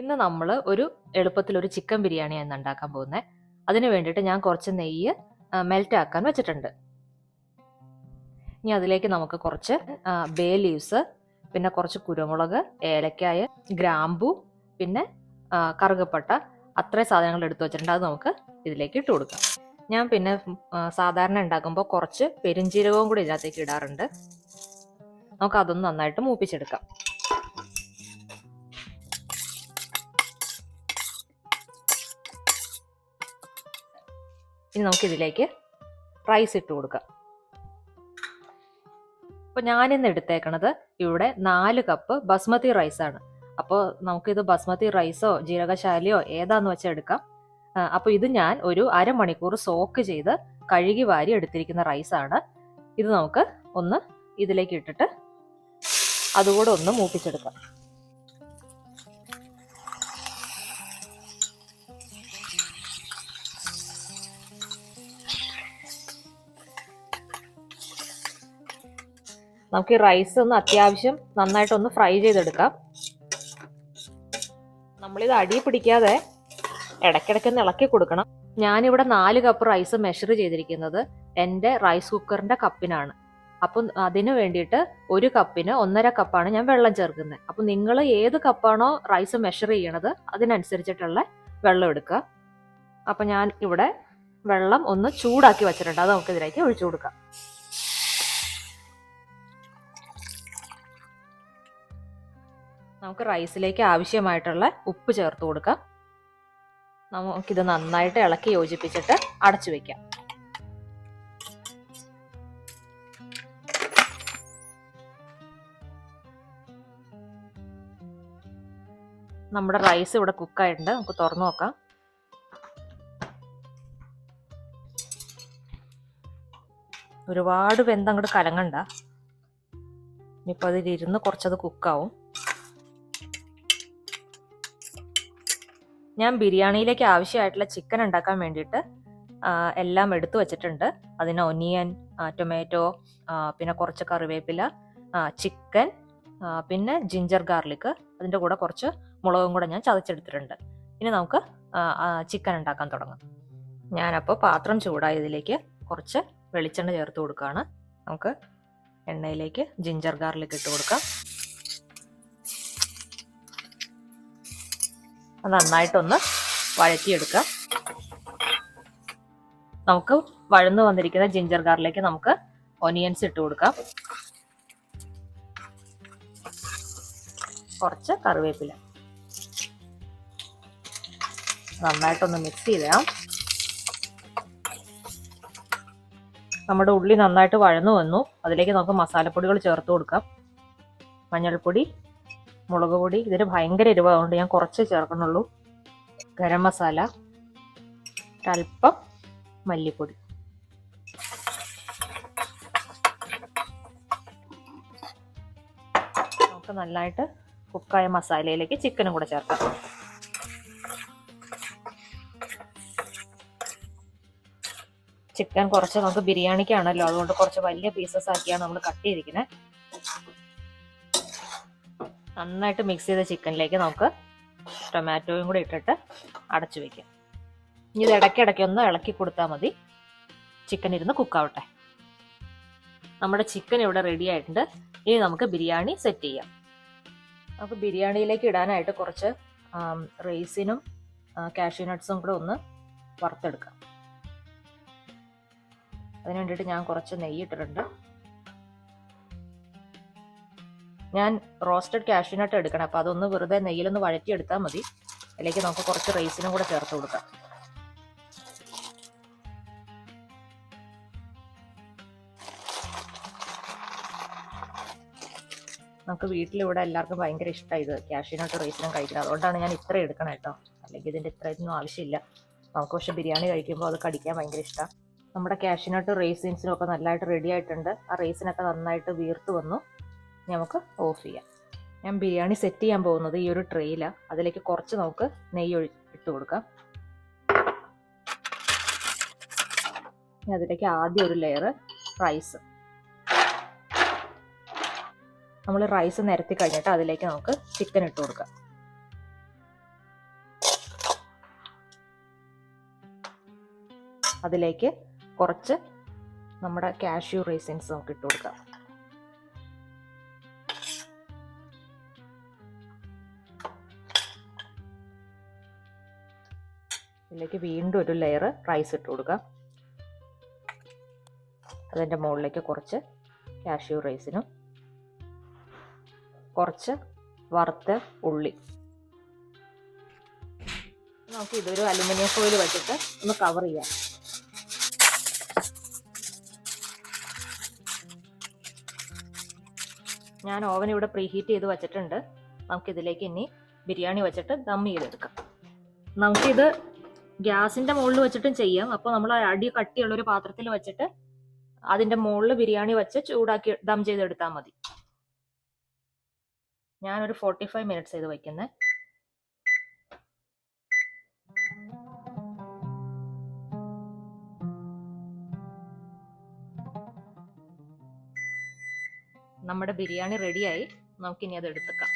ഇന്ന് നമ്മൾ ഒരു എളുപ്പത്തിൽ ഒരു ചിക്കൻ ബിരിയാണിയാണ് ഉണ്ടാക്കാൻ പോകുന്നത്. അതിന് വേണ്ടിയിട്ട് ഞാൻ കുറച്ച് നെയ്യ് മെൽറ്റ് ആക്കാൻ വെച്ചിട്ടുണ്ട്. ഇനി അതിലേക്ക് നമുക്ക് കുറച്ച് ബേ ലീവ്സ് പിന്നെ കുറച്ച് കുരുമുളക് ഏലക്കായ ഗ്രാമ്പു പിന്നെ കറുകപ്പട്ട അത്രയും സാധനങ്ങൾ എടുത്തു വെച്ചിട്ടുണ്ട്. അത് നമുക്ക് ഇതിലേക്ക് ഇട്ട് കൊടുക്കാം. ഞാൻ പിന്നെ സാധാരണ ഉണ്ടാക്കുമ്പോൾ കുറച്ച് പെരിഞ്ജീരകവും കൂടി ഇതിനകത്തേക്ക് ഇടാറുണ്ട്. നമുക്ക് അതൊന്ന് നന്നായിട്ട് മൂപ്പിച്ചെടുക്കാം. ഇനി നമുക്കിതിലേക്ക് റൈസ് ഇട്ട് കൊടുക്കാം. അപ്പോൾ ഞാനിന്ന് എടുത്തേക്കണത് ഇവിടെ നാല് കപ്പ് ബസ്മതി റൈസാണ് അപ്പോൾ നമുക്കിത് ബസ്മതി റൈസോ ജീരകശാലയോ ഏതാന്ന് വെച്ചാൽ എടുക്കാം. അപ്പോൾ ഇത് ഞാൻ ഒരു അരമണിക്കൂർ സോക്ക് ചെയ്ത് കഴുകി വാരി എടുത്തിരിക്കുന്ന റൈസാണ് ഇത് നമുക്ക് ഒന്ന് ഇതിലേക്ക് ഇട്ടിട്ട് അതുകൂടെ ഒന്ന് മൂപ്പിച്ചെടുക്കാം. നമുക്ക് ഈ റൈസ് ഒന്ന് അത്യാവശ്യം നന്നായിട്ടൊന്ന് ഫ്രൈ ചെയ്തെടുക്കാം. നമ്മളിത് അടി പിടിക്കാതെ ഇടയ്ക്കിടയ്ക്ക് ഒന്ന് ഇളക്കി കൊടുക്കണം. ഞാനിവിടെ നാല് കപ്പ് റൈസ് മെഷർ ചെയ്തിരിക്കുന്നത് എന്റെ റൈസ് കുക്കറിന്റെ കപ്പിനാണ് അപ്പം അതിന് വേണ്ടിയിട്ട് ഒരു കപ്പിന് ഒന്നര കപ്പാണ് ഞാൻ വെള്ളം ചേർക്കുന്നത്. അപ്പം നിങ്ങൾ ഏത് കപ്പാണോ റൈസ് മെഷർ ചെയ്യണത് അതിനനുസരിച്ചിട്ടുള്ള വെള്ളം എടുക്കുക. അപ്പം ഞാൻ ഇവിടെ വെള്ളം ഒന്ന് ചൂടാക്കി വെച്ചിട്ടുണ്ട്. അത് നമുക്ക് ഇതിലേക്ക് ഒഴിച്ചു കൊടുക്കാം. നമുക്ക് റൈസിലേക്ക് ആവശ്യമായിട്ടുള്ള ഉപ്പ് ചേർത്ത് കൊടുക്കാം. നമുക്കിത് നന്നായിട്ട് ഇളക്കി യോജിപ്പിച്ചിട്ട് അടച്ചു വെക്കാം. നമ്മുടെ റൈസ് ഇവിടെ കുക്കായിട്ടുണ്ട്. നമുക്ക് തുറന്നു നോക്കാം. ഒരുപാട് വെന്തങ്ങോട്ട് കലങ്ങണ്ട. ഇനിയിപ്പോൾ അതിലിരുന്ന് കുറച്ചത് കുക്കാവും. ഞാൻ ബിരിയാണിയിലേക്ക് ആവശ്യമായിട്ടുള്ള ചിക്കൻ ഉണ്ടാക്കാൻ വേണ്ടിയിട്ട് എല്ലാം എടുത്തു വെച്ചിട്ടുണ്ട്. അതിന് ഒനിയൻ ടൊമാറ്റോ പിന്നെ കുറച്ച് കറിവേപ്പില ചിക്കൻ പിന്നെ ജിഞ്ചർ ഗാർലിക് അതിന്റെ കൂടെ കുറച്ച് മുളകും കൂടെ ഞാൻ ചതച്ചെടുത്തിട്ടുണ്ട്. ഇനി നമുക്ക് ചിക്കൻ ഉണ്ടാക്കാൻ തുടങ്ങാം. ഞാനപ്പോൾ പാത്രം ചൂടായതിലേക്ക് കുറച്ച് വെളിച്ചെണ്ണ ചേർത്ത് കൊടുക്കുകയാണ്. നമുക്ക് എണ്ണയിലേക്ക് ജിഞ്ചർ ഗാർലിക് ഇട്ട് കൊടുക്കാം. നന്നായിട്ടൊന്ന് വഴറ്റിയെടുക്കാം. നമുക്ക് വഴന്നു വന്നിരിക്കുന്ന ജിഞ്ചർ ഗാറിലേക്ക് നമുക്ക് ഒനിയൻസ് ഇട്ട് കൊടുക്കാം. കുറച്ച് കറിവേപ്പില. നന്നായിട്ടൊന്ന് മിക്സ് ചെയ്താം നമ്മുടെ ഉള്ളി നന്നായിട്ട് വഴന്നു വന്നു. അതിലേക്ക് നമുക്ക് മസാലപ്പൊടികൾ ചേർത്ത് കൊടുക്കാം. മഞ്ഞൾപ്പൊടി മുളക് പൊടി. ഇതിന് ഭയങ്കര എരിവായതുകൊണ്ട് ഞാൻ കുറച്ച് ചേർക്കുന്നുള്ളൂ. ഗരം മസാല ഒരല്പം മല്ലിപ്പൊടി. നമുക്ക് നന്നായിട്ട് കുക്കായ മസാലയിലേക്ക് ചിക്കനും കൂടെ ചേർക്കാം. ചിക്കൻ കുറച്ച് നമുക്ക് ബിരിയാണിക്കാണല്ലോ. അതുകൊണ്ട് കുറച്ച് വലിയ പീസസ് ആക്കിയാണ് നമ്മൾ കട്ട് ചെയ്തിരിക്കുന്നത് നന്നായിട്ട് മിക്സ് ചെയ്ത ചിക്കനിലേക്ക് നമുക്ക് ടൊമാറ്റോയും കൂടി ഇട്ടിട്ട് അടച്ചു വെക്കാം. ഇനി ഇത് ഇടയ്ക്കിടയ്ക്ക് ഒന്ന് ഇളക്കി കൊടുത്താൽ മതി. ചിക്കൻ ഇരുന്ന് കുക്കാവട്ടെ നമ്മുടെ ചിക്കൻ ഇവിടെ റെഡി ആയിട്ടുണ്ട്. ഇനി നമുക്ക് ബിരിയാണി സെറ്റ് ചെയ്യാം. നമുക്ക് ബിരിയാണിയിലേക്ക് ഇടാനായിട്ട് കുറച്ച് റൈസിനും കാഷ്യൂ നട്ട്സും കൂടെ ഒന്ന് വറുത്തെടുക്കാം. അതിനു വേണ്ടിയിട്ട് ഞാൻ കുറച്ച് നെയ്യ് ഇട്ടിട്ടുണ്ട്. ഞാൻ റോസ്റ്റഡ് കാഷ്യൂനട്ട് എടുക്കണം. അപ്പോൾ അതൊന്ന് വെറുതെ നെയ്യിലൊന്ന് വഴറ്റിയെടുത്താൽ മതി. അതിലേക്ക് നമുക്ക് കുറച്ച് റൈസിനും കൂടെ ചേർത്ത് കൊടുക്കാം. നമുക്ക് വീട്ടിലിവിടെ എല്ലാവർക്കും ഭയങ്കര ഇഷ്ടമായി ഇത് കാഷ്യൂനട്ട് റൈസിനും കഴിക്കുന്നത്. അതുകൊണ്ടാണ് ഞാൻ ഇത്ര എടുക്കണം കേട്ടോ അല്ലെങ്കിൽ ഇതിന്റെ ഇത്രയൊന്നും ആവശ്യമില്ല. നമുക്ക് പക്ഷെ ബിരിയാണി കഴിക്കുമ്പോൾ അത് കടിക്കാൻ ഭയങ്കര ഇഷ്ടമാണ് നമ്മുടെ കാഷ്യൂനട്ട് റേസിൻസിനും ഒക്കെ നല്ലതായിട്ട് റെഡി ആയിട്ടുണ്ട്. ആ റേസിനൊക്കെ നന്നായിട്ട് വീർത്ത് വന്നു. നമുക്ക് ഓഫ് ചെയ്യാം. ഞാൻ ബിരിയാണി സെറ്റ് ചെയ്യാൻ പോകുന്നത് ഈ ഒരു ട്രെയിലാണ് അതിലേക്ക് കുറച്ച് നമുക്ക് നെയ്യ് ഇട്ട് കൊടുക്കാം. അതിലേക്ക് ആദ്യം ഒരു ലെയർ റൈസ് നമ്മൾ റൈസ് നിരത്തി കഴിഞ്ഞിട്ട് അതിലേക്ക് നമുക്ക് ചിക്കൻ ഇട്ട് കൊടുക്കാം. അതിലേക്ക് കുറച്ച് നമ്മുടെ കാഷ്യൂ റൈസിൻസ് നമുക്ക് ഇട്ട് കൊടുക്കാം. ഇതിലേക്ക് വീണ്ടും ഒരു ലെയർ റൈസ് ഇട്ട് കൊടുക്കുക. അതിന്റെ മുകളിലേക്ക് കുറച്ച് കാഷ്യൂ റൈസിനും കുറച്ച് വറുത്ത ഉള്ളി. നമുക്ക് ഇതൊരു അലുമിനിയം ഫോയിൽ വെച്ചിട്ട് ഒന്ന് കവർ ചെയ്യാം. ഞാൻ ഓവൻ ഇവിടെ പ്രീഹീറ്റ് ചെയ്ത് വെച്ചിട്ടുണ്ട്. നമുക്കിതിലേക്ക് ഇനി ബിരിയാണി വെച്ചിട്ട് ദം ചെയ്തെടുക്കാം. നമുക്കിത് ഗ്യാസിന്റെ മുകളിൽ വെച്ചിട്ടും ചെയ്യാം. അപ്പോൾ നമ്മൾ അടി കട്ടിയുള്ള ഒരു പാത്രത്തിൽ വെച്ചിട്ട് അതിന്റെ മുകളിൽ ബിരിയാണി വെച്ച് ചൂടാക്കി ദം ചെയ്തെടുത്താൽ മതി. ഞാനൊരു ഫോർട്ടി ഫൈവ് മിനിറ്റ്സ് ചെയ്ത് വയ്ക്കുന്നത് നമ്മുടെ ബിരിയാണി റെഡിയായി നമുക്കിനി അത് എടുത്തേക്കാം